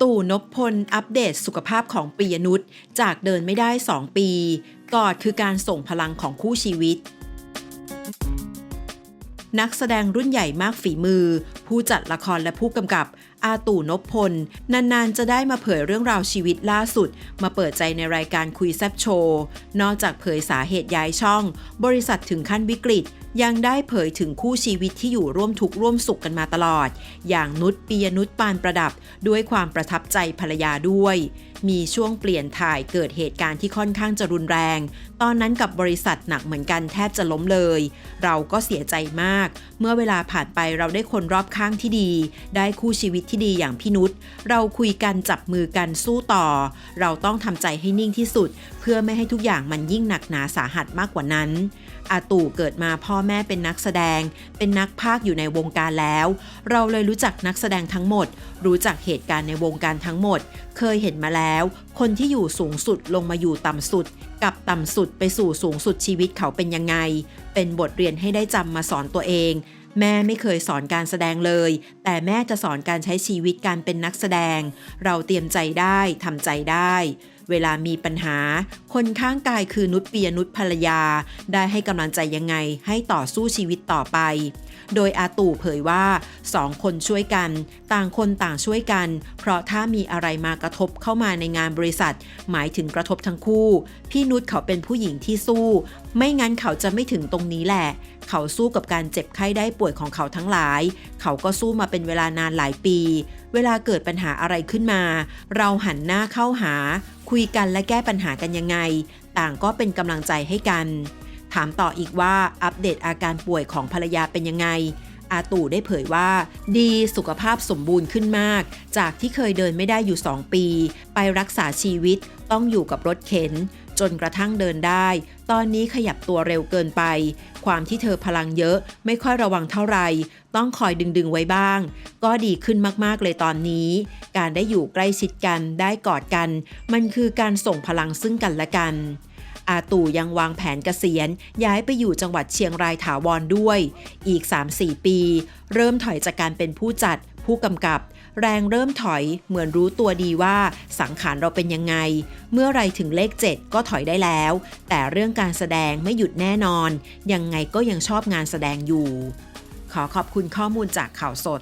ตู่นพพล อัปเดตสุขภาพของปียนุษย์ จากเดินไม่ได้ 2 ปีกอดคือการส่งพลังของคู่ชีวิต นักแสดงรุ่นใหญ่มากฝีมือ ผู้จัดละครและผู้กำกับ อาตู่นพพล นาน ๆ จะได้มาเผยเรื่องราวชีวิตล่าสุด มาเปิดใจในรายการคุยแซบโชว์ นอกจากเผยสาเหตุย้ายช่อง บริษัทถึงขั้นวิกฤต ยังได้เผยถึงคู่ชีวิตที่อยู่ร่วมทุกข์ร่วมสุขกันมาตลอด อย่างนุชปียนุชปานประดับ ด้วยความประทับใจภรรยาด้วย มีช่วงเปลี่ยนถ่ายเกิดเหตุการณ์ที่ค่อนข้างจะรุนแรง ตอนนั้นกับบริษัทหนักเหมือนกันแทบจะล้มเลย เราก็เสียใจมาก เมื่อเวลาผ่านไปเราได้คนรอบข้างที่ดี ได้คู่ชีวิตที่ดีอย่างพี่นุชเราคุยกันจับมือกันสู้ต่อ เราต้องทำใจให้นิ่งที่สุด เพื่อไม่ให้ทุกอย่างมันยิ่งหนักหนาสาหัสมากกว่านั้นอาตู่เกิดมาพ่อแม่เป็นนักแสดง เป็นนักพากย์อยู่ในวงการแล้ว เราเลยรู้จักนักแสดงทั้งหมด รู้จักเหตุการณ์ในวงการทั้งหมด เคยเห็นมาแล้ว คนที่อยู่สูงสุดลงมาอยู่ต่ำสุด กับต่ำสุดไปสู่สูงสุดชีวิตเขาเป็นยังไง เป็นบทเรียนให้ได้จำมาสอนตัวเอง แม่ไม่เคยสอนการแสดงเลย แต่แม่จะสอนการใช้ชีวิตการเป็นนักแสดง เราเตรียมใจได้ทำใจได้ เวลามีปัญหา คนข้างกายคือนุชเปียนุชภรรยา ได้ให้กำลังใจยังไงให้ต่อสู้ชีวิตต่อไป โดยอาตู่เผยว่าสองคนช่วยกัน ต่างคนต่างช่วยกัน เพราะถ้ามีอะไรมากระทบเข้ามาในงานบริษัท หมายถึงกระทบทั้งคู่ พี่นุชเขาเป็นผู้หญิงที่สู้ ไม่งั้นเขาจะไม่ถึงตรงนี้แหละ เขาสู้กับการเจ็บไข้ได้ป่วยของเขาทั้งหลาย เขาก็สู้มาเป็นเวลานานหลายปี เวลาเกิดปัญหาอะไรขึ้นมา เราหันหน้าเข้าหา คุยกันและแก้ปัญหากันยังไง ต่างก็เป็นกำลังใจให้กัน ถามต่ออีกว่าอัปเดตอาการป่วยของภรรยาเป็นยังไง อาตู่ได้เผยว่า ดีสุขภาพสมบูรณ์ขึ้นมาก จากที่เคยเดินไม่ได้อยู่ 2 ปี ไปรักษาชีวิตต้องอยู่กับรถเข็น จนกระทั่งเดินได้ ตอนนี้ขยับตัวเร็วเกินไป ความที่เธอพลังเยอะไม่ค่อยระวังเท่าไหร่ต้องคอยดึงๆไว้บ้าง ก็ดีขึ้นมากๆเลยตอนนี้ การได้อยู่ใกล้ชิดกันได้กอดกัน มันคือการส่งพลังซึ่งกันและกัน อาตู่ยังวางแผนเกษียณย้ายไปอยู่จังหวัดเชียงรายถาวรด้วย อีก 3-4 ปี เริ่มถอยจากการเป็นผู้จัดผู้กำกับ แรงเริ่มถอยเหมือนรู้ตัวดีว่าสังขารเราเป็นยังไง เมื่อไรถึงเลข 7 ก็ถอยได้แล้ว แต่เรื่องการแสดงไม่หยุดแน่นอน ยังไงก็ยังชอบงานแสดงอยู่ ขอขอบคุณข้อมูลจากข่าวสด